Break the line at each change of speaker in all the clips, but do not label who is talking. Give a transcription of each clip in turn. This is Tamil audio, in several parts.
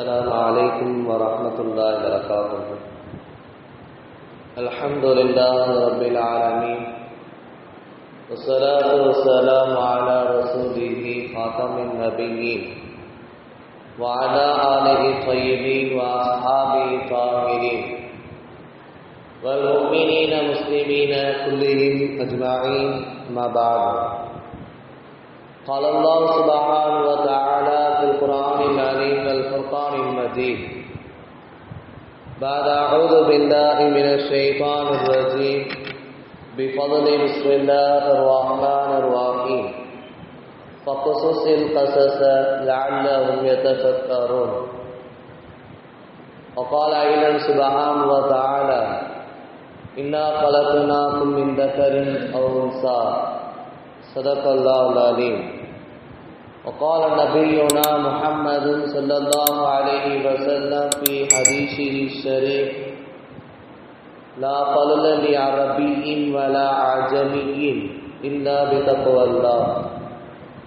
السلام عليكم ورحمة الله وبركاته. الحمد لله رب العالمين. والصلاة والسلام على رسوله خاتم النبيين. وعلى آله الطيبين وأصحابه الطاهرين. والمؤمنين مسلمين كلهم أجمعين. ما بعد. قال الله سبحانه وتعالى في القرآن العليم والفرقان المجيد. بعد أعوذ بالله من الشيطان الرجيم. بفضل بسم الله الرحمن الرحيم. فقصص القصص لعلهم يتفكرون. وقال أيضا سبحانه وتعالى إنا خلقناكم من ذكر أو أنثى. صدق الله العليم وقال نبينا محمد صلى الله عليه وسلم في حديثه الشريف لا فضل لعربي ولا عجمي إلا بتقوى الله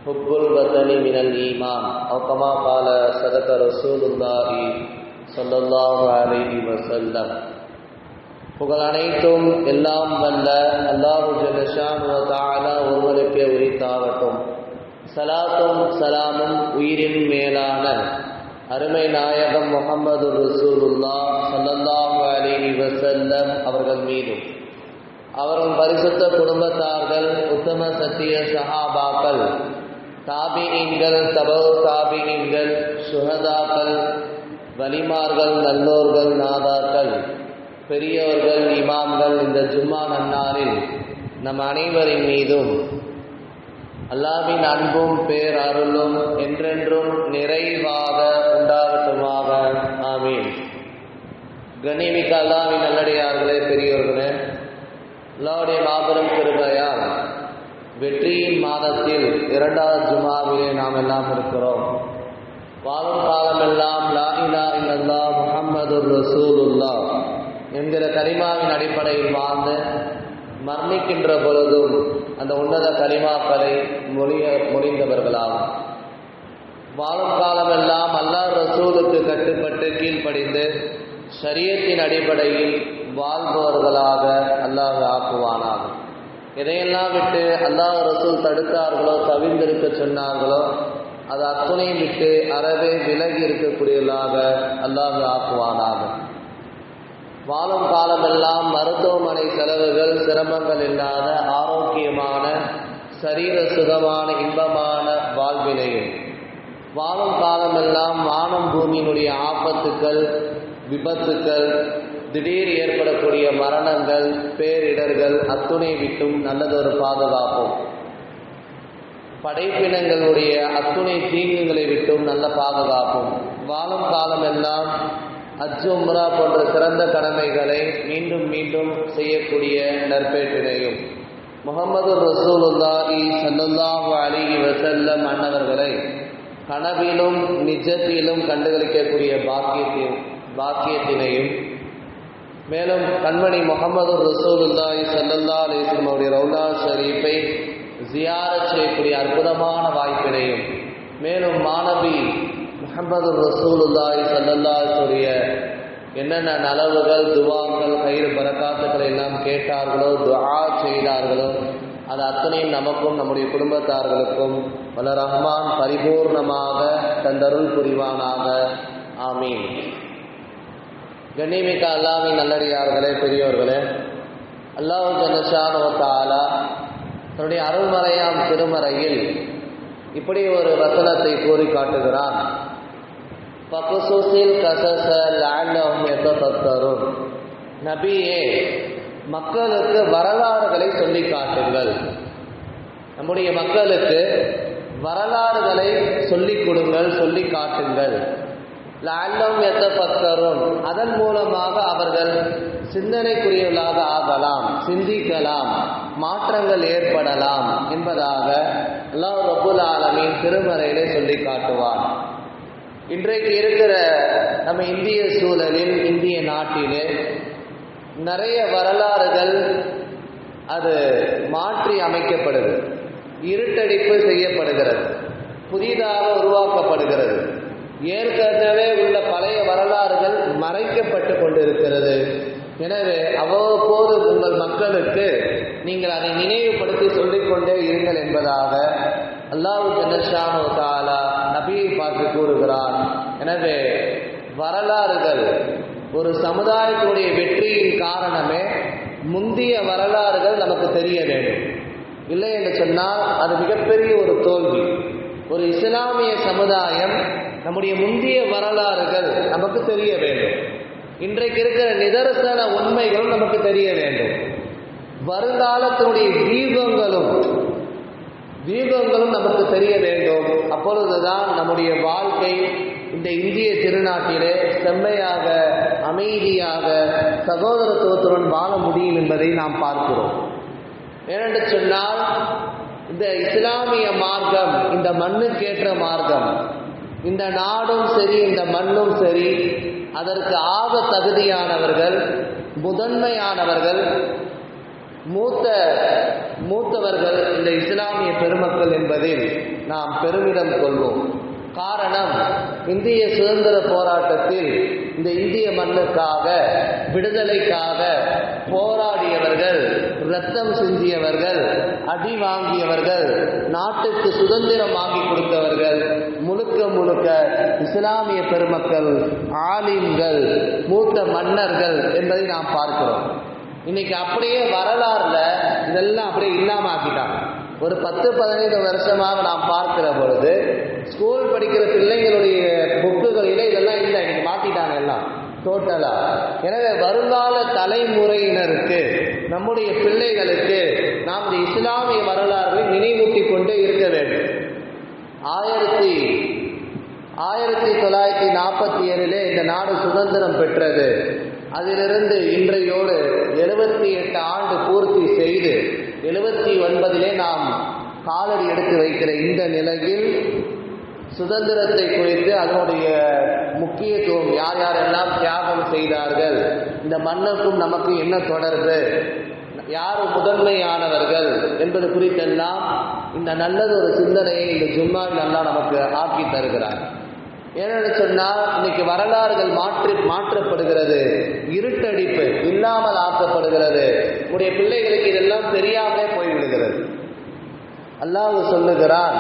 حب الوطن من الإيمان أو كما قال صدق رسول الله صلى الله عليه وسلم. புகழ் அனைத்தும் எல்லாம் வல்ல அல்லாஹு தாலா ஒருவருக்கே உரித்தாகட்டும். சலாத்தும் சலாமும் உயிரின் மேலான அருமை நாயகம் முகமது ரசூலுல்லா சல்லல்லாஹு அலி வசல்லம் அவர்கள் மீதும் அவர்கள் பரிசுத்த குடும்பத்தார்கள் உத்தம சத்திய சஹாபாக்கள் தாபினிங்கள் தபோ தாபினிங்கள் சுகதாக்கள் வலிமார்கள் நல்லோர்கள் நாதாக்கள் பெரியவர்கள் இமாம்கள் இந்த ஜும்மா நன்னாரில் நம் அனைவரின் மீதும் அல்லாவின் அன்பும் பேர் அருளும் என்றென்றும் நிறைவாக உண்டாகட்டுமாக. ஆமீன். கணிமிக்க அல்லாவின் நல்லடியார்களே பெரியோர்களே அல்லாவுடைய மாபெரும் கிருபையால் வெற்றியின் மாதத்தில் இரண்டாவது ஜுமாவிலே நாம் எல்லாம் இருக்கிறோம். வாழும் காலமெல்லாம் லா இலா இல்லல்லா முஹம்மது ரசூலுல்லா என்கிற கரிமாவின் அடிப்படையில் வாழ்ந்து மரணிக்கின்ற பொழுதும் அந்த உன்னத கரிமாக்களை மொழிய மொழிந்தவர்களாகும். வாழும் காலமெல்லாம் அல்லாஹ் ரசூலுக்கு கட்டுப்பட்டு கீழ்ப்படிந்து சரியத்தின் அடிப்படையில் வாழ்பவர்களாக அல்லாஹ் ஆக்குவானாகும் எதையெல்லாம் விட்டு அல்லாஹ் ரசூல் தடுத்தார்களோ தவிர்ந்திருக்க சொன்னார்களோ அது அத்துணையும் விட்டு அறவே விலகி இருக்கக்கூடியவர்களாக அல்லாஹ் ஆக்குவானாகும் வாழும் காலமெல்லாம் மருத்துவமனை செலவுகள் சிரமங்கள் இல்லாத ஆரோக்கியமான சரீர சுகமான இன்பமான வாழ்வினையும் வாழும் காலமெல்லாம் வானம் பூமியினுடைய ஆபத்துக்கள் விபத்துக்கள் திடீர் ஏற்படக்கூடிய மரணங்கள் பேரிடர்கள் அத்துணை விட்டும் நல்லதொரு பாதுகாப்பும். படைப்பினங்களுடைய அத்துணை தீங்குகளை விட்டும் நல்ல பாதுகாப்பும். வாழும் காலமெல்லாம் அஜ் உம்ரா போன்ற சிறந்த கடமைகளை மீண்டும் மீண்டும் செய்யக்கூடிய நற்பேற்றினையும் முகமது ரசூலுல்லாஹி சல்லுல்லாஹு அலிஹி வசல்லம் அன்னவர்களை கனவிலும் நிஜத்திலும் கண்டுகளிக்கக்கூடிய பாக்கியத்தையும் பாக்கியத்தினையும் மேலும் கண்மணி முகமது ரசூலுல்லாஹி சல்லல்லா அலிஸ்லம் அவருடைய ரவுலா ஷரீஃபை ஜியார செய்யக்கூடிய அற்புதமான வாய்ப்பினையும் மேலும் மாணவி முகமது ரசூலுல்லாய் சல்லல்லாசுடைய என்னென்ன நலவுகள் துவாங்கள் கயிறு பரக்காத்துக்களை எல்லாம் கேட்டார்களோ துவா செய்தார்களோ அது அத்தனையும் நமக்கும் நம்முடைய குடும்பத்தார்களுக்கும் வல்ல ரஹ்மான் பரிபூர்ணமாக தந்தருள் புரிவானாக. ஆமீன். கண்ணிமிக்க அல்லாமின் நல்லடியார்களே பெரியோர்களே அல்லாஹ் ஜனஷானுவத்தாலா தன்னுடைய அருள்மறையாம் திருமறையில் இப்படி ஒரு வசனத்தை கூறி காட்டுகிறான் பகுசூசில் கசச லாண்டவும் எத்தரும் நபியே மக்களுக்கு வரலாறுகளை சொல்லி காட்டுங்கள். நம்முடைய மக்களுக்கு வரலாறுகளை சொல்லிக் கொடுங்கள் சொல்லி காட்டுங்கள். லாண்டம் எத்த பக்தரும் அதன் மூலமாக அவர்கள் சிந்தனைக்குரியவர்களாக ஆகலாம் சிந்திக்கலாம் மாற்றங்கள் ஏற்படலாம் என்பதாக அல்லாஹ் ரபுல் ஆலமின் திருமறையிலே சொல்லி காட்டுவான். இன்றைக்கு இருக்கிற நம்ம இந்திய சூழலில் இந்திய நாட்டில் நிறைய வரலாறுகள் அது மாற்றி அமைக்கப்படுது. இருட்டடிப்பு செய்யப்படுகிறது. புதிதாக உருவாக்கப்படுகிறது. ஏற்கனவே உள்ள பழைய வரலாறுகள் மறைக்கப்பட்டு கொண்டிருக்கிறது. எனவே அவ்வப்போது உங்கள் மக்களுக்கு நீங்கள் அதை நினைவுபடுத்தி சொல்லிக்கொண்டே இருங்கள் என்பதாக அல்லாஹு ஜனஷானு பார்த்து கூறுகிறான் எனவே வரலாறுகள் ஒரு சமுதாயத்துடைய வெற்றியின் காரணமே முந்திய வரலாறுகள் நமக்கு தெரிய வேண்டும். இல்லை என்று சொன்னால் அது மிகப்பெரிய ஒரு தோல்வி. ஒரு இஸ்லாமிய சமுதாயம் நம்முடைய முந்திய வரலாறுகள் நமக்கு தெரிய வேண்டும். இன்றைக்கு இருக்கிற நிதர்சன உண்மைகளும் நமக்கு தெரிய வேண்டும். வருங்காலத்தினுடைய தீபங்களும் தீபங்களும் நமக்கு தெரிய வேண்டும். அப்பொழுதுதான் நம்முடைய வாழ்க்கை இந்த இந்திய திருநாட்டிலே செம்மையாக அமைதியாக சகோதரத்துவத்துடன் வாழ முடியும் என்பதை நாம் பார்க்கிறோம். ஏனென்று சொன்னால் இந்த இஸ்லாமிய மார்க்கம் இந்த மண்ணுக்கேற்ற மார்க்கம் இந்த நாடும் சரி இந்த மண்ணும் சரி அதற்கு ஆக தகுதியானவர்கள் முதன்மையானவர்கள் மூத்த மூத்தவர்கள் இந்த இஸ்லாமிய பெருமக்கள் என்பதில் நாம் பெருமிதம் கொள்வோம். காரணம் இந்திய சுதந்திர போராட்டத்தில் இந்த இந்திய மண்ணுக்காக விடுதலைக்காக போராடியவர்கள் ரத்தம் சிந்தியவர்கள் அடி வாங்கியவர்கள் நாட்டுக்கு சுதந்திரம் வாங்கி கொடுத்தவர்கள் முழுக்க முழுக்க இஸ்லாமிய பெருமக்கள் ஆலிம்கள் மூத்த மன்னர்கள் என்பதை நாம் பார்க்கிறோம். இன்னைக்கு அப்படியே வரலாறுல இதெல்லாம் அப்படியே இல்லாம ஆக்கிட்டாங்க ஒரு பத்து பதினைந்து வருஷமாக நாம் பார்க்கிற பொழுது ஸ்கூல் படிக்கிற பிள்ளைங்களுடைய புக்குகளில இதெல்லாம் இல்லை. இன்னைக்கு மாத்திட்டாங்க எல்லாம். டோட்டலா எனவே வருங்கால தலைமுறையினருக்கு நம்முடைய பிள்ளைகளுக்கு நாம் இந்த இஸ்லாமிய வரலாறுகளை நினைவூட்டி கொண்டே இருக்க வேண்டும். ஆயிரத்தி ஆயிரத்தி தொள்ளாயிரத்தி நாற்பத்தி ஏழிலே இந்த நாடு சுதந்திரம் பெற்றது. அதிலிருந்து இன்றையோடு எழுபத்தி எட்டு ஆண்டு பூர்த்தி செய்து எழுபத்தி ஒன்பதிலே நாம் காலடி எடுத்து வைக்கிற இந்த நிலையில் சுதந்திரத்தை குறித்து அதனுடைய முக்கியத்துவம் யார் யாரெல்லாம் தியாகம் செய்தார்கள் இந்த மண்ணுக்கும் நமக்கு என்ன தொடர்பு யார் முதன்மையானவர்கள் என்பது குறித்தெல்லாம் இந்த நல்லது ஒரு சிந்தனையை இந்த ஜும்மாவில் நல்லா நமக்கு ஆக்கி தருகிறார். ஏனென்று சொன்னால் இன்னைக்கு வரலாறுகள் மாற்றி மாற்றப்படுகிறது. இருட்டடிப்பு இல்லாமல் ஆக்கப்படுகிறது. உடைய பிள்ளைகளுக்கு இதெல்லாம் தெரியாமலே போய்விடுகிறது. அல்லாஹ் சொல்லுகிறான்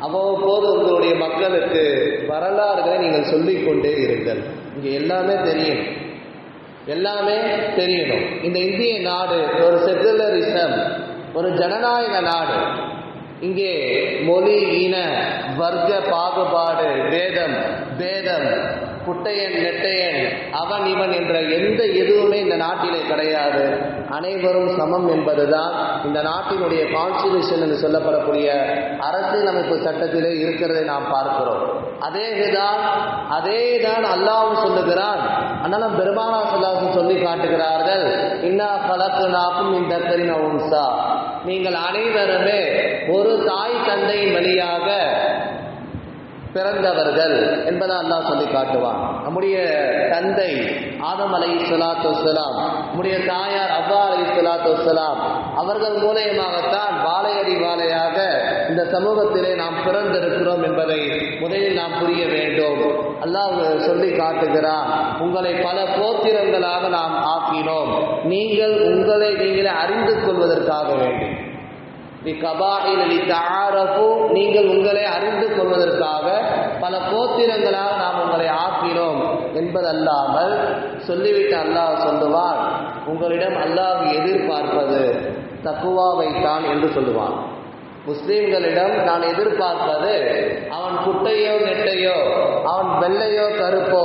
அவ்வப்போது உங்களுடைய மக்களுக்கு வரலாறுகளை நீங்கள் சொல்லிக்கொண்டே இருங்கள். இங்கே எல்லாமே தெரியும். எல்லாமே தெரியணும். இந்த இந்திய நாடு ஒரு செகுலரிசம் ஒரு ஜனநாயக நாடு. இங்கே மொழி இன வர்க்க பாகுபாடு வேதம் பேதம் குட்டையன் நெட்டையன் அவன் இவன் என்ற எந்த எதுவுமே இந்த நாட்டிலே கிடையாது. அனைவரும் சமம் என்பதுதான் இந்த நாட்டினுடைய கான்ஸ்டிடியூஷன் என்று சொல்லப்படக்கூடிய அரசியலமைப்பு சட்டத்திலே இருக்கிறதை நாம் பார்க்கிறோம். அதே இதுதான் அதே தான் அல்லாவும் சொல்லுகிறான். ஆனாலும் பெருமானா சொல்லாசும் சொல்லி காட்டுகிறார்கள் இன்னா கலக்கு நாக்கும் இந்த கரின உன்சா நீங்கள் அனைவருமே ஒரு தாய் தந்தையின் வழியாக பிறந்தவர்கள் என்பதை அல்லாஹ் சொல்லி காட்டுவான். நம்முடைய தந்தை ஆதம் அலை சலாத்து வலாம் நம்முடைய தாயார் அவ்வா அலை சலாத்து வலாம் அவர்கள் மூலயமாகத்தான் வாழையடி வாழையாக இந்த சமூகத்திலே நாம் பிறந்திருக்கிறோம் என்பதை முதலில் நாம் புரிய வேண்டும். அல்லாஹ் சொல்லி காட்டுகிறான் உங்களை பல போத்திரங்களாக நாம் ஆக்கினோம். நீங்கள் உங்களை நீங்களே அறிந்து கொள்வதற்காக வேண்டும். நீங்கள் உங்களை அறிந்து கொள்வதற்காக பல கோத்திரங்களாக நாம் உங்களை ஆக்கினோம் என்பதல்லாமல் சொல்லிவிட்டு அல்லாஹ் சொல்லுவான் உங்களிடம் அல்லாஹ் எதிர்பார்ப்பது தக்குவாவைத்தான் என்று சொல்லுவான். முஸ்லீம்களிடம் நான் எதிர்பார்ப்பது அவன் குட்டையோ நெட்டையோ அவன் வெள்ளையோ கருப்போ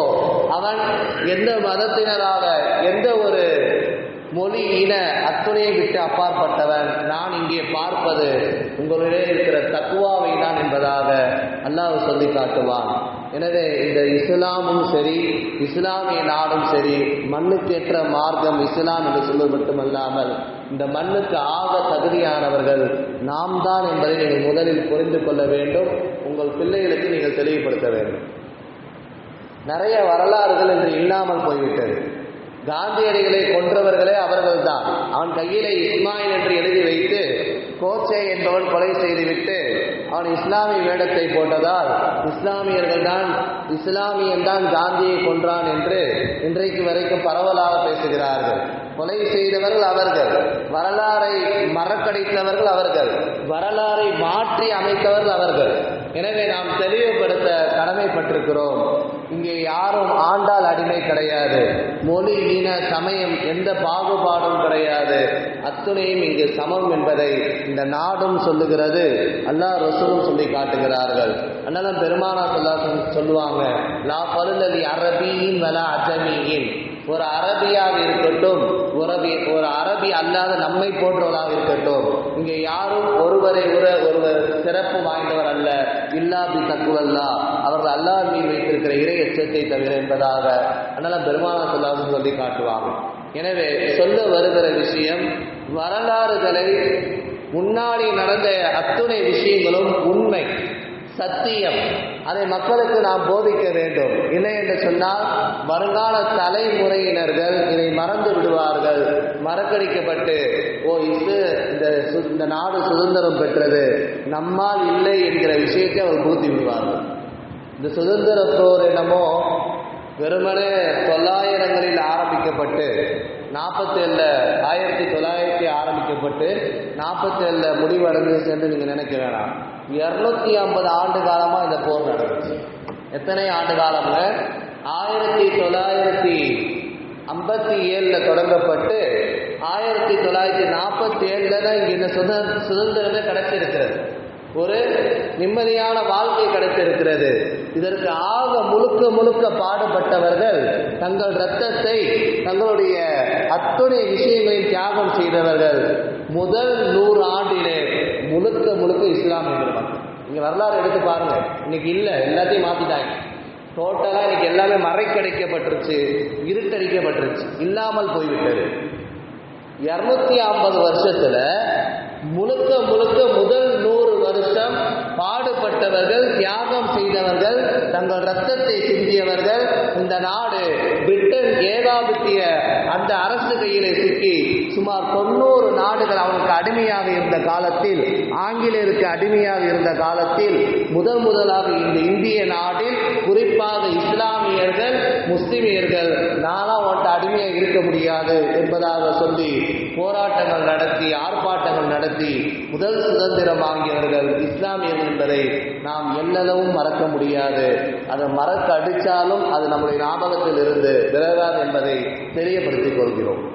அவன் எந்த மதத்தினராக எந்த ஒரு மொழி இன அத்துணையை விட்டு அப்பாற்பட்டவன். நான் இங்கே பார்ப்பது உங்களிடையே இருக்கிற தக்குவாவை தான் என்பதாக அல்லாஹ் சொல்லி காட்டுவான். எனவே இந்த இஸ்லாமும் சரி இஸ்லாமிய நாடும் சரி மண்ணுக்கேற்ற மார்க்கம் இஸ்லாம் என்று சொல்வது மட்டுமல்லாமல் இந்த மண்ணுக்கு ஆக தகுதியானவர்கள் நாம் தான் என்பதை நீங்கள் முதலில் புரிந்து கொள்ள வேண்டும். உங்கள் பிள்ளைகளுக்கு நீங்கள் தெளிவுபடுத்த வேண்டும். நிறைய வரலாறுகள் என்று இல்லாமல் போய்விட்டது. காந்தியடிகளை கொன்றவர்களே அவர்கள்தான். அவன் கையிலே இஸ்மாயில் என்று எழுதி வைத்து கோச்சே என்பவன் கொலை செய்துவிட்டு அவன் இஸ்லாமிய வேடத்தை போட்டதால் இஸ்லாமியர்கள் தான் இஸ்லாமியன் தான் காந்தியை கொன்றான் என்று இன்றைக்கு வரைக்கும் பரவலாக பேசுகிறார்கள். கொலை செய்தவர்கள் அவர்கள் வரலாறை மறக்கடித்தவர்கள் அவர்கள் வரலாறை மாற்றி அமைத்தவர்கள் அவர்கள். எனவே நாம் தெளிவுபடுத்த கடமைப்பட்டிருக்கிறோம். இங்கே யாரும் ஆண்டால் அடிமை கிடையாது. மொழி இன சமயம் எந்த பாகுபாடும் கிடையாது. அத்துணையும் இங்கு சமம் என்பதை இந்த நாடும் சொல்லுகிறது. அல்லா ரசூலும் சொல்லி காட்டுகிறார்கள். அண்ணன் பெருமானா சொல்லா சொல்லுவாங்க லா பருந்ததி அரபியின் வல அஜமியின். ஒரு அரபியாக இருக்கட்டும் ஒரு ஒரு அரபி அல்லாத நம்மை போன்றவராக இருக்கட்டும் இங்கே யாரும் ஒருவரை உர ஒருவர் சிறப்பு வாய்ந்தவர் அல்ல. இல்லாது தக்குவல்லா அவர்கள் அல்லாஹ் மீது வைத்திருக்கிற இறை எச்சத்தை தவிர என்பதாக அதனால பெருமானா சொல்லாமல் சொல்லி காட்டுவாங்க. எனவே சொல்ல வருகிற விஷயம் வரலாறுகளை முன்னாடி நடந்த அத்துணை விஷயங்களும் உண்மை. சத்தியம். அதை மக்களுக்கு நாம் போதிக்க வேண்டும். இல்லை என்று சொன்னால் வருங்கால தலைமுறையினர்கள் இதை மறந்து விடுவார்கள். மறக்கடிக்கப்பட்டு ஓ இது இந்த இந்த நாடு சுதந்திரம் பெற்றது. நம்மால் இல்லை என்கிற விஷயத்தை அவர் பூத்தி விடுவார்கள். இந்த சுதந்திர போர் என்னமோ வெறுமனே தொள்ளாயிரங்களில் ஆரம்பிக்கப்பட்டு நாற்பத்தேழில் ஆயிரத்தி தொள்ளாயிரத்தி ஆரம்பிக்கப்பட்டு நாற்பத்தேழில் முடிவடைந்து சென்று நீங்கள் நினைக்க வேணாம். இரநூத்தி ஐம்பது ஆண்டு காலமாக இந்த போர் நடந்துச்சு. எத்தனை ஆண்டு காலம்ல? ஆயிரத்தி தொள்ளாயிரத்தி ஐம்பத்தி ஏழில் தொடங்கப்பட்டு ஆயிரத்தி தொள்ளாயிரத்தி நாற்பத்தி ஏழில் தான் இங்கே இந்த சுதந்திர சுதந்திரமே கிடைச்சிருக்கிறது. ஒரு நிம்மதியான வாழ்க்கை கிடைத்திருக்கிறது. இதற்கு ஆக முழுக்க முழுக்க பாடுபட்டவர்கள் தங்கள் ரத்தத்தை தங்களுடைய அத்துணை விஷயங்களையும் தியாகம் செய்தவர்கள் முதல் நூறு ஆண்டிலே முழுக்க முழுக்க இஸ்லாம் மக்கள் இங்கே வரலாறு எடுத்து பாருங்க. இன்னைக்கு இல்லை எல்லாத்தையும் மாத்திட்டாங்க. டோட்டலாக இன்னைக்கு எல்லாமே மறைக்கடைக்கப்பட்டுருச்சு இருட்டடிக்கப்பட்டுருச்சு. இல்லாமல் போய்விட்டது. இருநூத்தி ஐம்பது வருஷத்துல முழுக்க முழுக்க முதல் நூறு வருஷம் பாடுபட்டவர்கள் தியாகம் செய்தவர்கள் தங்கள் ரத்தத்தை சிந்தியவர்கள் இந்த நாடு பிரிட்டன் ஏகாபத்திய அந்த அரசு கையிலே சிக்கி சுமார் தொண்ணூறு நாடுகள் அவனுக்கு அடிமையாக இருந்த காலத்தில் ஆங்கிலேயருக்கு அடிமையாக இருந்த காலத்தில் முதல் முதலாக இந்த இந்திய நாட்டில் குறிப்பாக இஸ்லாமியர்கள் முஸ்லிமியர்கள் நானா உன்ட்ட அடிமையாக இருக்க முடியாது என்பதாக சொல்லி போராட்டங்கள் நடத்தி ஆர்ப்பாட்டங்கள் நடத்தி முதல் சுதந்திரம் வாங்கியவர்கள் இஸ்லாமியர் என்பதை நாம் எல்லளவும் மறக்க முடியாது. அதை மறக்க அடித்தாலும் அது நம்முடைய ஞாபகத்தில் இருந்து விலகாது என்பதை தெரியப்படுத்திக் கொள்கிறோம்.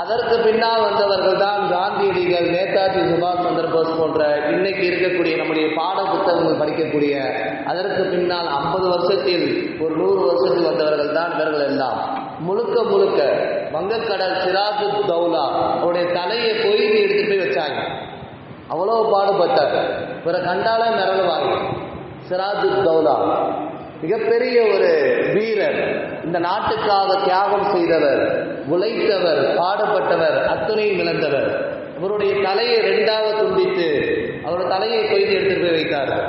அதற்கு பின்னால் வந்தவர்கள் தான் காந்தியடிகள் நேதாஜி சுபாஷ் சந்திர போஸ் போன்ற இன்னைக்கு இருக்கக்கூடிய நம்முடைய பாட புத்தகங்கள் படிக்கக்கூடிய அதற்கு பின்னால் ஐம்பது வருஷத்தில் ஒரு நூறு வருஷத்தில் வந்தவர்கள் தான் இவர்கள் எல்லாம். முழுக்க முழுக்க வங்கக்கடல் சிராஜு தௌலா அவருடைய தலையை கொய்து எடுத்துட்டு போய் வச்சாங்க. அவ்வளோ பாடுபட்டார் இவரை கண்டால மிரளுவாங்க. சிராஜு தௌலா மிகப்பெரிய ஒரு வீரர். இந்த நாட்டுக்காக தியாகம் செய்தவர். உழைத்தவர் பாடுபட்டவர் அத்துணையும் இழந்தவர் அவருடைய தலையை ரெண்டாவது துண்டித்து அவருடைய தலையை கொய்து எடுத்து போய் வைத்தார்கள்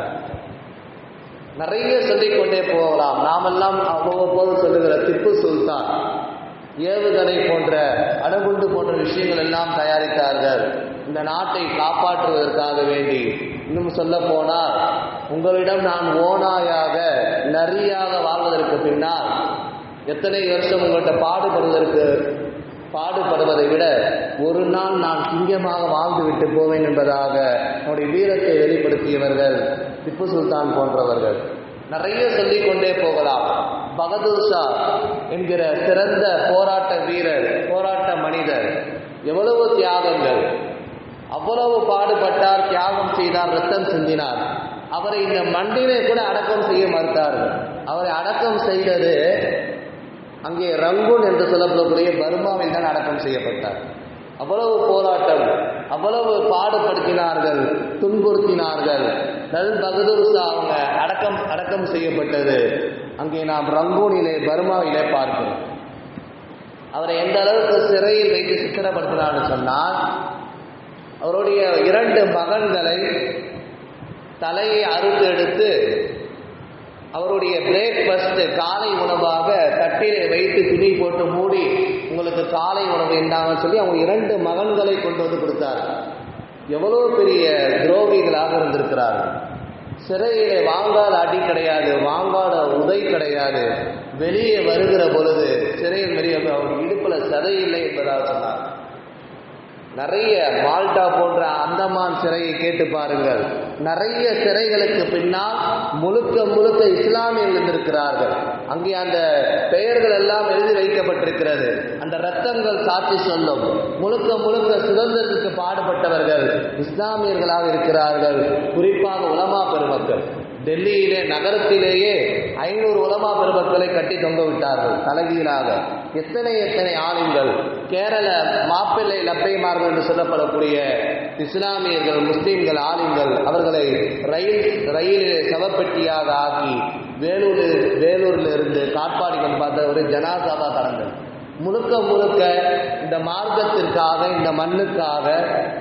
நிறைய சொல்லிக் கொண்டே போகலாம். நாமெல்லாம் அவ்வப்போது சொல்லுகிற திப்பு சுல்தான் ஏவுகணை போன்ற அணுகுண்டு போன்ற விஷயங்கள் எல்லாம் தயாரித்தார்கள். இந்த நாட்டை காப்பாற்றுவதற்காக வேண்டி. இன்னும் சொல்ல போனால் உங்களிடம் நான் ஓனாயாக நரியாக வாழ்வதற்கு பின்னால் எத்தனை வருஷம் உங்கள்கிட்ட பாடுபடுவதற்கு பாடுபடுவதை விட ஒரு நாள் நான் சிங்கமாக வாழ்ந்து விட்டு போவேன் என்பதாக நம்முடைய வீரத்தை வெளிப்படுத்தியவர்கள் திப்பு சுல்தான் போன்றவர்கள். நிறைய சொல்லிக் கொண்டே போகலாம். பகதூர் ஷா என்கிற சிறந்த போராட்ட வீரர் போராட்ட மனிதர். எவ்வளவு தியாகங்கள். அவ்வளவு பாடுபட்டார் தியாகம் செய்தார் ரத்தம் சிந்தினார். அவரை இந்த மண்டினை கூட அடக்கம் செய்ய மறுத்தார்கள். அவரை அடக்கம் செய்தது அங்கே ரங்கூன் என்று சொல்லப்படக்கூடிய பர்மாவில் தான் அடக்கம் செய்யப்பட்டார். அவ்வளவு போராட்டம் அவ்வளவு பாடுபடுத்தினார்கள் துன்புறுத்தினார்கள். நல் பகதூர் ஷா அவங்க அடக்கம் அடக்கம் செய்யப்பட்டது. அங்கே நாம் ரங்கூனிலே பர்மாவிலே பார்க்கிறோம். அவரை எந்த அளவுக்கு சிறையில் வைத்து சித்திரப்படுத்தினார்னு சொன்னால் அவருடைய இரண்டு மகன்களை தலையை அறுத்து எடுத்து அவருடைய பிரேக்ஃபாஸ்ட் காலை உணவாக தட்டிலே வைத்து துணி போட்டு மூடி உங்களுக்கு காலை உணவு வேண்டாம்னு சொல்லி அவங்க இரண்டு மகன்களை கொண்டு வந்து கொடுத்தார். எவ்வளோ பெரிய துரோகிகளாக இருந்திருக்கிறார்கள். சிறையிலே வாங்காத அடி கிடையாது வாங்காத உதை கிடையாது. வெளியே வருகிற பொழுது சிறையில் வெளியே அவர் இடுப்பில் சதை இல்லை என்பதாக சொன்னார். நிறைய மால்டா போன்ற அந்தமான் சிறையை கேட்டு பாருங்கள். நிறைய சிறைகளுக்கு பின்னால் முழுக்க முழுக்க இஸ்லாமியர்கள் இருந்திருக்கிறார்கள். அங்கே அந்த பெயர்கள் எல்லாம் எழுதி வைக்கப்பட்டிருக்கிறது. அந்த ரத்தங்கள் சாட்சி சொல்லும். முழுக்க முழுக்க சுதந்திரத்துக்கு பாடுபட்டவர்கள் இஸ்லாமியர்களாக இருக்கிறார்கள். குறிப்பாக உலமா பெருமக்கள். டெல்லியிலே நகரத்திலேயே ஐநூறு உலமா பெருமக்களை கட்டி தொங்க விட்டார்கள் தலைகீழாக. எத்தனை எத்தனை ஆளுங்கள் கேரள மாப்பிள்ளை லப்பைமார்கள் என்று சொல்லப்படக்கூடிய இஸ்லாமியர்கள் முஸ்லீம்கள் ஆளுங்கள் அவர்களை ரயில் ரயிலிலே சவப்பெட்டியாக ஆக்கி வேலூரில் வேலூரில் இருந்து காட்பாடி பார்த்த ஒரு ஜனாசாவா கடந்தது முழுக்க முழுக்க இந்த மார்க்கத்திற்காக இந்த மண்ணுக்காக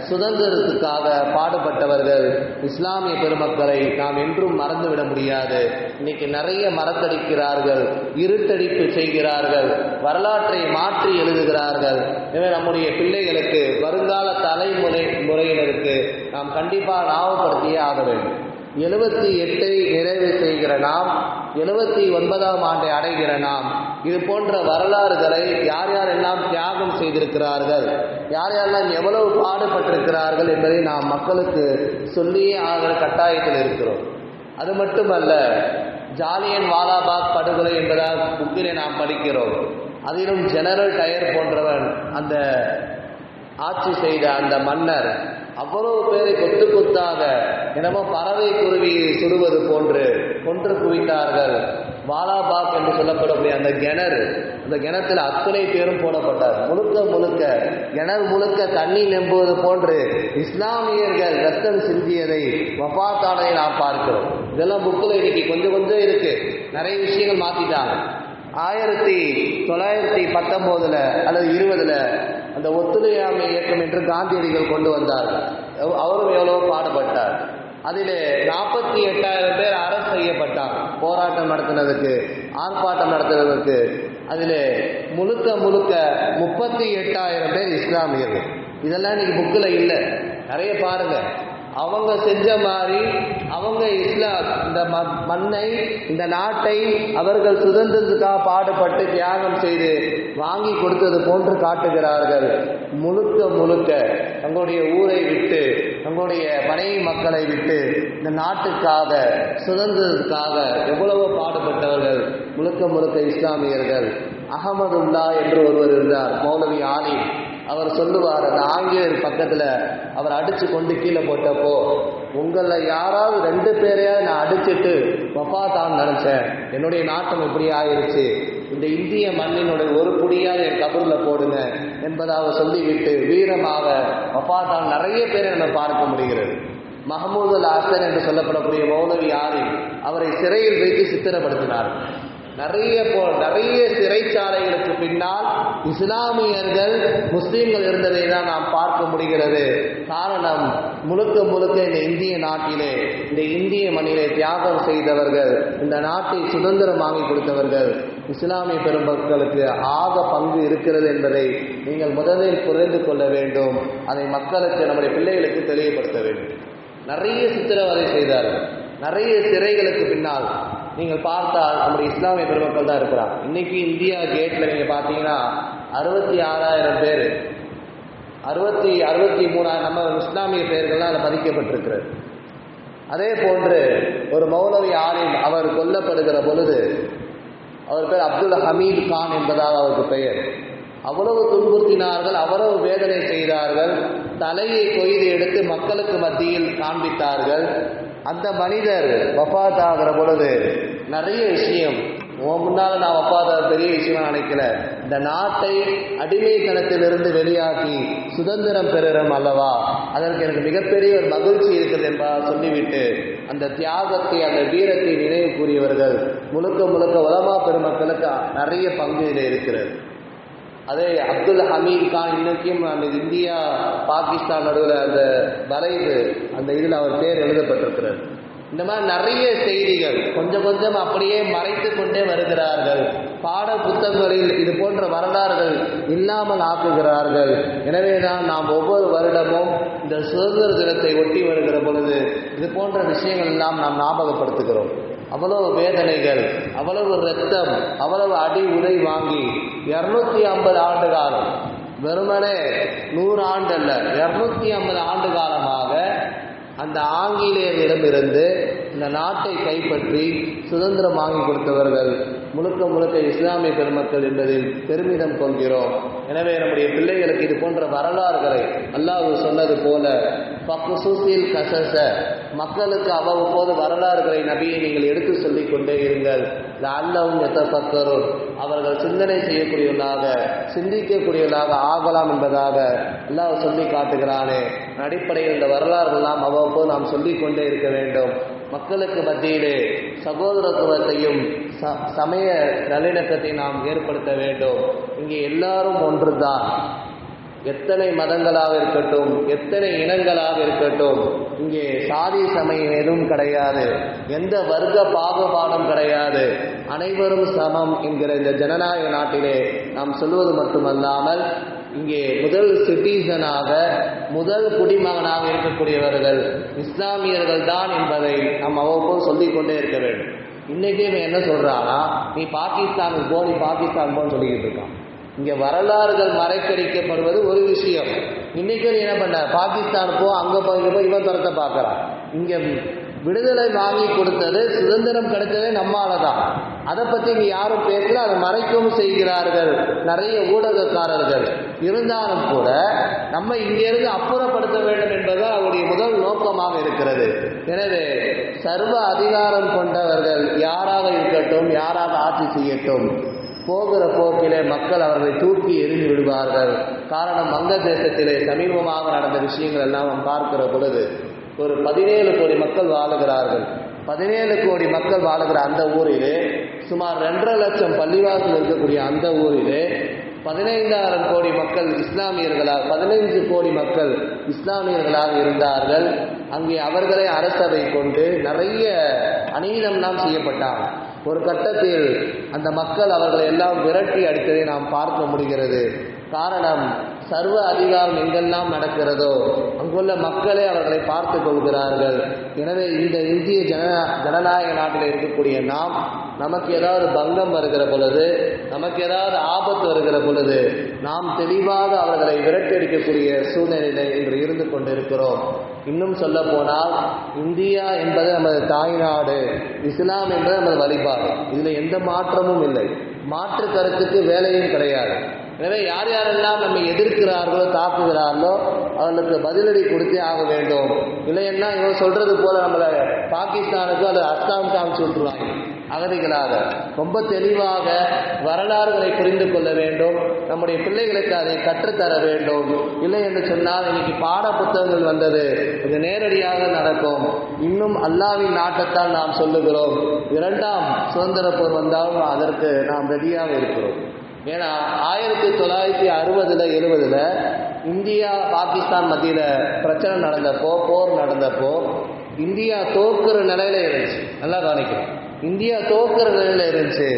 சுதந்திரத்துக்காக பாடுபட்டவர்கள் இஸ்லாமிய பெருமக்களை நாம் என்றும் மறந்துவிட முடியாது. இன்னைக்கு நிறைய மரத்தடிக்கிறார்கள் இருட்டடிப்பு செய்கிறார்கள் வரலாற்றை மாற்றி எழுதுகிறார்கள். எனவே நம்முடைய பிள்ளைகளுக்கு வருங்கால தலைமுறை முறையினருக்கு நாம் கண்டிப்பாக ஞாபகப்படுத்தியே ஆக வேண்டும். எழுபத்தி எட்டை நிறைவு செய்கிற நாம் எழுபத்தி ஒன்பதாம் ஆண்டை அடைகிற நாம் இது போன்ற வரலாறுகளை யார் யாரெல்லாம் தியாகம் செய்திருக்கிறார்கள் யார் யாரெல்லாம் எவ்வளவு பாடுபட்டிருக்கிறார்கள் என்பதை நாம் மக்களுக்கு சொல்லியே ஆகிற கட்டாயத்தில் இருக்கிறோம். அது மட்டுமல்ல ஜாலியன் வாலாபாக் படுகொலை என்பதால் புக்கிலே நாம் படிக்கிறோம். அதிலும் ஜெனரல் டயர் போன்றவன் அந்த ஆட்சி செய்த அந்த மன்னர் அவ்வளவு பேரை கொத்து கொத்தாக என்னமோ பறவை குருவியை சுடுவது போன்று கொன்று குவித்தார்கள். வாலாபாக் என்று சொல்லப்படக்கூடிய அந்த கிணறு அந்த கிணத்துல அத்தனை பேரும் போடப்பட்டார் முழுக்க முழுக்க கிணறு முழுக்க தண்ணீர் நம்புவது போன்று இஸ்லாமியர்கள் ரத்தம் சிந்தியதை வபாத்தானை நாம் பார்க்கிறோம். இதெல்லாம் புக்கில் இன்னைக்கு கொஞ்சம் கொஞ்சம் இருக்கு. நிறைய விஷயங்கள் மாத்திட்டாங்க. ஆயிரத்தி தொள்ளாயிரத்தி பத்தொம்போதுல அல்லது இருபதுல அந்த ஒத்துழையாமை இயக்கம் என்று காந்தியடிகள் கொண்டு வந்தார். அவரும் எவ்வளவோ பாடுபட்டார். அதிலே நாற்பத்தி எட்டாயிரம் பேர் அரசு செய்யப்பட்டாங்க போராட்டம் நடத்தினதுக்கு ஆர்ப்பாட்டம் நடத்துனதுக்கு. அதிலே முழுக்க முழுக்க முப்பத்தி எட்டாயிரம் பேர் இஸ்லாமியர்கள். இதெல்லாம் இன்னைக்கு புக்கில் இல்லை. நிறைய பாருங்கள் அவங்க செஞ்ச மாதிரி அவங்க இஸ்லாம் இந்த ம- மண்ணை இந்த நாட்டை அவர்கள் சுதந்திரத்துக்காக பாடுபட்டு தியாகம் செய்து வாங்கி கொடுத்தது போன்று காட்டுகிறார்கள். முழுக்க முழுக்க தங்களுடைய ஊரை விட்டு தங்களுடைய மனைவி மக்களை விட்டு இந்த நாட்டுக்காக சுதந்திரத்துக்காக எவ்வளவோ பாடுபட்டவர்கள் முழுக்க முழுக்க இஸ்லாமியர்கள். அகமதுல்லா என்று ஒருவர் இருந்தார் மௌலவி ஆலி அவர் சொல்லுவார் அந்த ஆங்கிலேயர் பக்கத்தில் அவர் அடித்து கொண்டு கீழே போட்டப்போ உங்களை யாராவது ரெண்டு பேரையாவது நான் அடிச்சிட்டு தான் நினச்சேன். என்னுடைய நாட்டம் இப்படி ஆயிடுச்சு இந்த இந்திய மண்ணினுடைய ஒரு புடியாக என் கபூரில் போடுங்க என்பதாக சொல்லிவிட்டு வீரமாக வஃபாத்தான் நிறைய பேரை நம்ம பார்க்க முடிகிறது. மஹமூது அல் என்று சொல்லப்படக்கூடிய மௌலவி யாரி அவரை சிறையில் வைத்து சித்திரப்படுத்தினார். நிறைய போ நிறைய சிறைச்சாலைகளுக்கு பின்னால் இஸ்லாமியர்கள் முஸ்லீம்கள் இருந்ததை தான் நாம் பார்க்க முடிகிறது. காரணம் முழுக்க முழுக்க இந்த இந்திய நாட்டிலே இந்த இந்திய மண்ணிலே தியாகம் செய்தவர்கள் இந்த நாட்டை சுதந்திரம் வாங்கி கொடுத்தவர்கள் இஸ்லாமிய பெருமக்களுக்கு ஆக பங்கு இருக்கிறது என்பதை நீங்கள் முதலில் புரிந்து கொள்ள வேண்டும். அதை மக்களுக்கு நம்முடைய பிள்ளைகளுக்கு தெளிவுபடுத்த வேண்டும். நிறைய சித்திரவதை செய்தார்கள். நிறைய சிறைகளுக்கு பின்னால் நீங்கள் பார்த்தால் நம்முடைய இஸ்லாமிய பெருமக்கள் தான் இருக்கிறார் இன்னைக்கு இந்தியா கேட்ல நீங்கள் பார்த்தீங்கன்னா அறுபத்தி ஆறாயிரம் பேர். அறுபத்தி அறுபத்தி மூணாயிரம் நம்ம இஸ்லாமிய பெயர்கள்லாம் அதில் பதிக்கப்பட்டிருக்கிறது அதே போன்று ஒரு மௌலவி ஆலிம் அவர் கொல்லப்படுகிற பொழுது அவர் பேர் அப்துல் ஹமீத் கான் என்பதாக அவருக்கு பெயர். அவ்வளவு துன்புறுத்தினார்கள் அவ்வளவு வேதனை செய்தார்கள் தலையை கொய்து எடுத்து மக்களுக்கு மத்தியில் காண்பித்தார்கள். அந்த மனிதர் வஃபாத் ஆகிற பொழுது நிறைய விஷயம் உன் முன்னால் நான் வஃபாத் பெரிய விஷயம் நினைக்கல. இந்த நாட்டை அடிமைத்தனத்திலிருந்து வெளியாக்கி சுதந்திரம் பெறுகிறோம் அல்லவா? அதற்கு எனக்கு மிகப்பெரிய ஒரு மகிழ்ச்சி இருக்கிறது என்பதாக சொல்லிவிட்டு அந்த தியாகத்தை அந்த வீரத்தை நினைவு கூறியவர்கள் முழுக்க முழுக்க உலமா பெருமக்களுக்கு நிறைய பங்கு இதில் இருக்கிறது. அதே அப்துல் ஹமீத் கான் இன்னைக்கும் அந்த இந்தியா பாகிஸ்தான் நடுவில் அந்த வரைவு அந்த இதில் அவர் பேர் எழுதப்பட்டிருக்கிறது. இந்த மாதிரி நிறைய செய்திகள் கொஞ்சம் கொஞ்சம் அப்படியே மறைத்து கொண்டே வருகிறார்கள். பாட புத்தகங்களில் இது போன்ற வரலாறுகள் இல்லாமல் ஆக்குகிறார்கள். எனவே தான் நாம் ஒவ்வொரு வருடமும் இந்த சுதந்திர தினத்தை ஒட்டி வருகிற பொழுது இது போன்ற விஷயங்கள் எல்லாம் நாம் ஞாபகப்படுத்துகிறோம். அவ்வளவு வேதனைகள் அவ்வளவு ரத்தம் அவ்வளவு அடி உதை வாங்கி இருநூத்தி ஐம்பது ஆண்டு காலம் வெறுமனே நூறு ஆண்டு அல்ல இரநூத்தி ஐம்பது ஆண்டு காலமாக அந்த ஆங்கிலேயரிடமிருந்து இந்த நாட்டை கைப்பற்றி சுதந்திரம் வாங்கி கொடுத்தவர்கள் முழுக்க முழுக்க இஸ்லாமிய பெருமக்கள் என்பதில் பெருமிதம் கொள்கிறோம். எனவே நம்முடைய பிள்ளைகளுக்கு இது போன்ற வரலாறுகளை அல்லாஹ் சொன்னது போல பக்குசூசில் கசச மக்களுக்கு அவ்வப்போது வரலாறுகளை நபியை நீங்கள் எடுத்து சொல்லிக் கொண்டே இருங்கள். அல்லவும் எத்தப்பக்கரும் அவர்கள் சிந்தனை செய்யக்கூடியவர்களாக சிந்திக்கக்கூடியவர்களாக ஆகலாம் என்பதாக அல்லாஹ் சொல்லி காட்டுகிறானே. அடிப்படையில் இந்த வரலாறுகள்லாம் அவ்வப்போது நாம் சொல்லிக் கொண்டே இருக்க வேண்டும். மக்களுக்கு மத்தியிலே சகோதரத்துவத்தையும் ச- சமய நல்லிணக்கத்தை நாம் ஏற்படுத்த வேண்டும். இங்கே எல்லாரும் ஒன்றுதான். எத்தனை மதங்களாக இருக்கட்டும் எத்தனை இனங்களாக இருக்கட்டும் இங்கே சாதி சமயம் எதுவும் கிடையாது. எந்த வர்க்க பாகுபாடும் கிடையாது. அனைவரும் சமம் என்கிற இந்த ஜனநாயக நாட்டிலே நாம் சொல்வது மட்டுமல்லாமல் இங்கே முதல் சிட்டிசனாக முதல் குடிமகனாக இருக்கக்கூடியவர்கள் இஸ்லாமியர்கள் தான் என்பதை நாம் அவ்வப்போது சொல்லிக் கொண்டே இருக்க வேண்டும். இன்னைக்கே இவன் என்ன சொல்றானா நீ பாகிஸ்தானுக்கு போ நீ பாகிஸ்தான் போன்னு சொல்லிக்கிட்டு இருக்கான். இங்க வரலாறுகள் மறைக்கடிக்கப்படுவது ஒரு விஷயம். இன்னைக்கு என்ன பண்ண? பாகிஸ்தான் போ அங்க போய் இங்க போய் இவன் தரத்தை பார்க்கறான். இங்க விடுதலை வாங்கி கொடுத்தது சுதந்திரம் கிடைச்சதே நம்மால தான் அதை பத்தி இங்க யாரும் பேசல அதை மறைக்கவும் செய்கிறார்கள் நிறைய ஊடகக்காரர்கள். இருந்தாலும் கூட நம்ம இங்கிருந்து அப்புறப்படுத்த வேண்டும் என்பதுதான் அவருடைய முதல் நோக்கமாக இருக்கிறது. எனவே சர்வ அதிகாரம் கொண்டவர்கள் யாராக இருக்கட்டும் யாராக ஆட்சி செய்யட்டும். போகிற போக்கிலே மக்கள் அவர்களை தூக்கி எறிந்து விடுவார்கள். காரணம் வங்கதேசத்திலே சமீபமாக நடந்த விஷயங்கள் எல்லாம் நாம் பார்க்கிற பொழுது ஒரு பதினேழு கோடி மக்கள் வாழுகிறார்கள். பதினேழு கோடி மக்கள் வாழுகிற அந்த ஊரிலே சுமார் ரெண்டரை லட்சம் பள்ளிவாசல் இருக்கக்கூடிய அந்த ஊரிலே பதினைந்தாயிரம் கோடி மக்கள் இஸ்லாமியர்களாக பதினைந்து கோடி மக்கள் இஸ்லாமியர்களாக இருந்தார்கள். அங்கே அவர்களை அரசவை கொண்டு நிறைய அநீதம்லாம் செய்யப்பட்டாங்க. ஒரு கட்டத்தில் அந்த மக்கள் அவர்களை எல்லாம் விரட்டி அடித்ததை நாம் பார்க்க முடிகிறது. காரணம் சர்வ அதிகாரம் எங்கெல்லாம் நடக்கிறதோ அங்குள்ள மக்களே அவர்களை பார்த்து கொள்கிறார்கள். எனவே இந்த இந்திய ஜன ஜனநாயக நாட்டில் இருக்கக்கூடிய நாம் நமக்கு ஏதாவது பங்கம் வருகிற பொழுது நமக்கு ஏதாவது ஆபத்து வருகிற பொழுது நாம் தெளிவாக அவர்களை விரட்டடிக்கக்கூடிய சூழ்நிலையில் இன்று இருந்து கொண்டிருக்கிறோம். இன்னும் சொல்ல போனால் இந்தியா என்பது நமது தாய்நாடு இஸ்லாம் என்பது நமது வழிபாடு. இதில் எந்த மாற்றமும் இல்லை. மாற்று கருத்துக்கு வேலையும் கிடையாது. எனவே யார் யாரெல்லாம் நம்மை எதிர்க்கிறார்களோ தாக்குகிறார்களோ அவர்களுக்கு பதிலடி கொடுத்தே ஆக வேண்டும். இல்லைன்னா இவன் சொல்றது போல நம்மளை பாகிஸ்தானுக்கோ அல்லது அஸ்தானுக்கு அமைச்சு விட்டுருவாங்க. அகதிகளாக ரொம்ப தெளிவாக வரலாறுகளை புரிந்து கொள்ள வேண்டும். நம்முடைய பிள்ளைகளுக்கு அதை கற்றுத்தர வேண்டும். இல்லை என்று சொன்னால் இன்னைக்கு பாட புத்தகங்கள் வந்தது. இது நேரடியாக நடக்கும். இன்னும் அல்லாவின் நாட்டத்தால் நாம் சொல்லுகிறோம். இரண்டாம் சுதந்திர போர் வந்தாலும் அதற்கு நாம் ரெடியாக இருக்கிறோம். ஏன்னா ஆயிரத்தி தொள்ளாயிரத்தி அறுபதுல எழுபதுல இந்தியா பாகிஸ்தான் மத்தியில் பிரச்சனை நடந்தப்போ போர் நடந்தப்போ இந்தியா தோக்குற நிலையில இருந்துச்சு. நல்லா கவனிக்கணும். இந்தியா தோக்கிற நிலையில் இருந்துச்சு.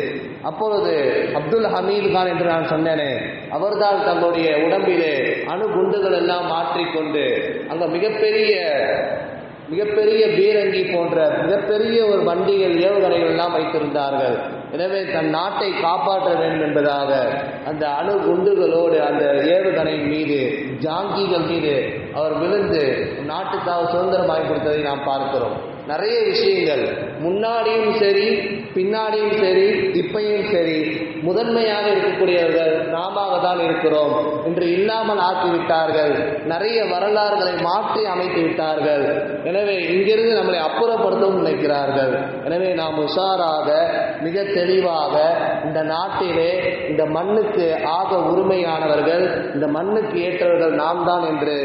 அப்பொழுது அப்துல் ஹமீது கான் என்று நான் சொன்னேனே அவர்தான் தங்களுடைய உடம்பிலே அணு குண்டுகள் எல்லாம் மாற்றிக்கொண்டு அங்க மிகப்பெரிய மிகப்பெரிய பீரங்கி போன்ற மிகப்பெரிய ஒரு வண்டிகள் ஏவுகணைகள் எல்லாம் வைத்திருந்தார்கள். எனவே தன் நாட்டை காப்பாற்ற வேண்டும் என்பதாக அந்த அணு குண்டுகளோடு அந்த ஏவுகணையின் மீது ஜாங்கிகள் மீது அவர் விழுந்து நாட்டுக்காக சுதந்திரம் வாங்கி கொடுத்ததை நாம் பார்க்கிறோம். நிறைய விஷயங்கள். முன்னாடியும் சரி பின்னாடியும் சரி இப்பையும் சரி. முதன்மையாக இருக்கக்கூடியவர்கள் நாம தான் இருக்கிறோம் என்று இல்லாமல் ஆக்கிவிட்டார்கள். நிறைய வரலாறுகளை மாற்றி அமைத்து விட்டார்கள். எனவே இங்கிருந்து நம்மளை அப்புறப்படுத்தவும் நினைக்கிறார்கள். எனவே நாம் உஷாராக மிக தெளிவாக இந்த நாட்டிலே இந்த மண்ணுக்கு ஆக உரிமையானவர்கள் இந்த மண்ணுக்கு ஏற்றவர்கள் நாம் தான் என்று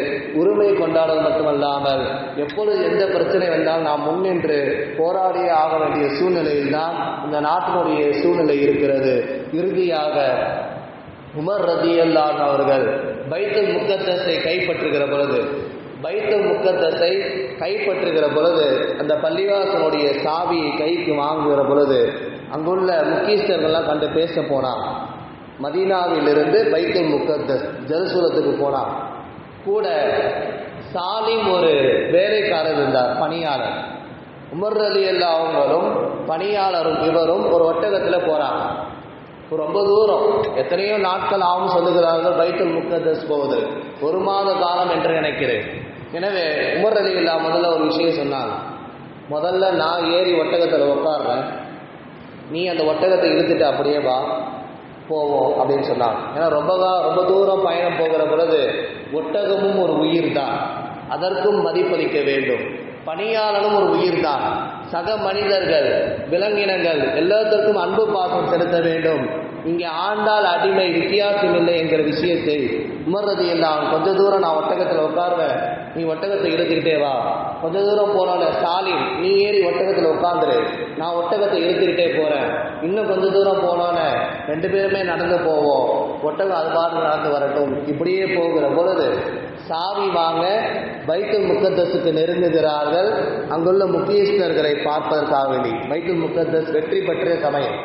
உரிமை கொண்டாடுவது மட்டுமல்லாமல் எப்பொழுது எந்த பிரச்சனை வந்தால் நாம் முன்னின்று போராடியே ஆக வேண்டிய சூழ்நிலையில் தான் இந்த நாட்டினுடைய சூழ்நிலை இருக்கிறது. இறுதியாக உமர் ரதியல்லான் அவர்கள் பைத்தல் முக்கத்தஸை கைப்பற்றுகிற பொழுது பைத்தல் முக்கத்தஸை கைப்பற்றுகிற பொழுது அந்த பள்ளிவாசனுடைய சாவியை கைக்கு வாங்குகிற பொழுது அங்குள்ள முக்கியஸ்தர்கள்லாம் கண்டு பேச போனான். மதீனாவிலிருந்து பைத்தல் முக்கத்தஸ் ஜெருசூலத்துக்கு போனான். கூட சாலிம் ஒரு வேலைக்காரர் இருந்தார் பணியாளர். உமர் அலி அல்லா அவங்களும் பணியாளரும் இவரும் ஒரு ஒட்டகத்தில் போகிறாங்க ரொம்ப தூரம். எத்தனையோ நாட்கள் ஆகும் சொல்லுகிறார்கள் பைத்துல் முக்கத்தஸ் போவது. ஒரு மாத காலம் என்று நினைக்கிறேன். எனவே உமர் அலி இல்லா முதல்ல ஒரு விஷயம் சொன்னாங்க முதல்ல நான் ஏறி ஒட்டகத்தில் உட்காடுறேன் நீ அந்த ஒட்டகத்தை இழுத்துட்டு அப்படியே வா போவோம் அப்படின்னு சொன்னாங்க ஏன்னா ரொம்ப ரொம்ப தூரம் பயணம் போகிற பொழுது ஒட்டகமும் ஒரு உயிர் தான் அதற்கும் மதிப்பளிக்க வேண்டும். பணியாளனும் ஒரு உயிர் தான் சக மனிதர்கள் விலங்கினங்கள் எல்லாத்திற்கும் அன்பு பாசம் செலுத்த வேண்டும். இங்கே ஆண்டால் அடிமை வித்தியாசம் இல்லை என்கிற விஷயத்தை உமர்றது எல்லாம் கொஞ்ச தூரம் நான் ஒட்டகத்தில் உட்காருவேன். நீ ஒட்டகத்தை இழுத்துக்கிட்டே வா. கொஞ்ச தூரம் போனால ஸ்டாலின் நீ ஏறி ஒட்டகத்தில் உட்காந்துரு. நான் ஒட்டகத்தை இழுத்துக்கிட்டே போகிறேன் இன்னும் கொஞ்ச தூரம் போனோன்னே ரெண்டு பேருமே நடந்து போவோம். ஒட்டகம் அது பாடு நடந்து வரட்டும். இப்படியே போகிற பொழுது சாவி வாங்க பைத்துல் முக்கத்தஸுக்கு நெருங்குகிறார்கள். அங்குள்ள முக்கியஸ்தர்களை பார்ப்பதற்காக வேண்டி. பைத்துல் முக்கத்தஸ் வெற்றி பெற்ற சமயம்.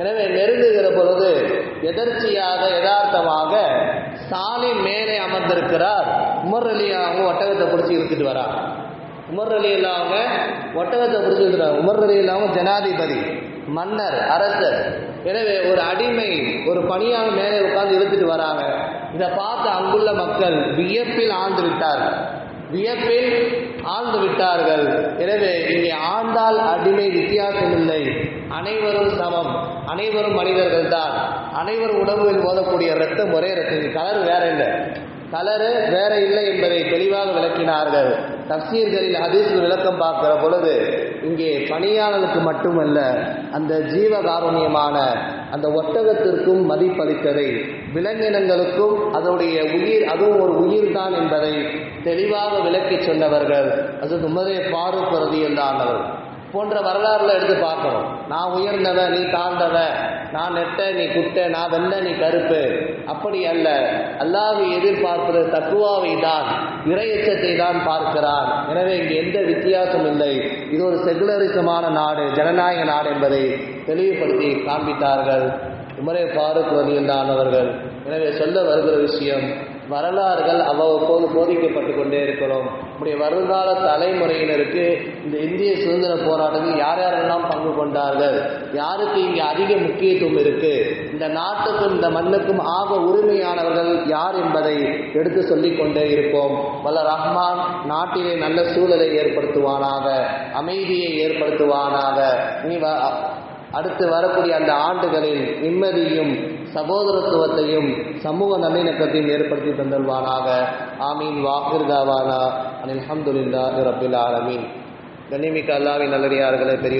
எனவே நெருங்குகிற பொழுது எதர்ச்சியாக யதார்த்தமாக சாலின் மேலே அமர்ந்திருக்கிறார். உமர் அலி அவங்க ஒட்டகத்தை பிடிச்சி இழுத்துட்டு வராங்க. உமர் அலி அவங்க ஒட்டகத்தை பிடிச்சி இழுத்துறாங்க உமர் அலி அவங்க ஜனாதிபதி. மன்னர் அரசர். எனவே ஒரு அடிமை ஒரு பணியான மேலே உட்கார்ந்து இழுத்துட்டு வராங்க. இதை பார்த்து அங்குள்ள மக்கள் வியப்பில் ஆழ்ந்து விட்டார்கள் வியப்பில் ஆழ்ந்து விட்டார்கள். எனவே இங்கே ஆண்டால் அடிமை வித்தியாசம் இல்லை. அனைவரும் சமம். அனைவரும் மனிதர்கள் தான். அனைவரும் உணவுகள் ஓதக்கூடிய ரத்தம் ஒரே ரத்தம் கலர் வேற இல்லை. கலரு வேற இல்லை என்பதை தெளிவாக விளக்கினார்கள். தப்சீர்களில் ஹதீஸில் விளக்கம் பார்க்கிற பொழுது இங்கே பணியாளருக்கு மட்டுமல்ல அந்த ஜீவகாருண்யமான அந்த ஒட்டகத்திற்கும் மதிப்பளித்ததை விலங்கினங்களுக்கும் அதனுடைய உயிர் அதுவும் ஒரு உயிர் தான் என்பதை தெளிவாக விளக்கி சொன்னவர்கள் அது உமரே பாரூக் ரதியல்லானவர் போன்ற வரலாறுல எடுத்து பார்க்கணும். நான் உயர்ந்தவன் நீ தாழ்ந்தவன் நான் நெட்ட நீ குட்டை நான் வெள்ளை நீ கருப்பு. அப்படி அல்ல. அல்லாஹ்வை எதிர்பார்ப்பது தத்துவாவை தான் இறையச்சத்தை தான் பார்க்கிறான். எனவே இங்கே எந்த வித்தியாசம் இல்லை. இது ஒரு செகுலரிசமான நாடு ஜனநாயக நாடு என்பதை தெளிவுபடுத்தி காண்பித்தார்கள். உமரே ஃபாரூக் அவர்கள். எனவே சொல்ல வருகிற விஷயம் வரலாறுகள் அவ்வப்போது போதிக்கப்பட்டு கொண்டே இருக்கிறோம். நம்முடைய வருங்கால தலைமுறையினருக்கு இந்த இந்திய சுதந்திர போராட்டத்தில் யார் யாரெல்லாம் பங்கு கொண்டார்கள்? யாருக்கு இங்கே அதிக முக்கியத்துவம் இருக்கு? இந்த நாட்டுக்கும் இந்த மண்ணுக்கும் ஆக உரிமையானவர்கள் யார் என்பதை எடுத்து சொல்லிக் கொண்டே இருப்போம். வல்ல ரஹ்மான் நாட்டிலே நல்ல சூழலை ஏற்படுத்துவானாக அமைதியை ஏற்படுத்துவானாக. நீ வ- அடுத்து வரக்கூடிய அந்த ஆண்டுகளில் நிம்மதியும் சகோதரத்துவத்தையும் சமூக நல்லிணக்கத்தையும் ஏற்படுத்தி தந்தல்வானாக ஆமீன். வாக்கிர்தாவானா அனில் அஹமதுல்லா ரபில் ஆலமீன். கண்ணிமிக்க அல்லாவின் நல்லடியார்களே பெரிய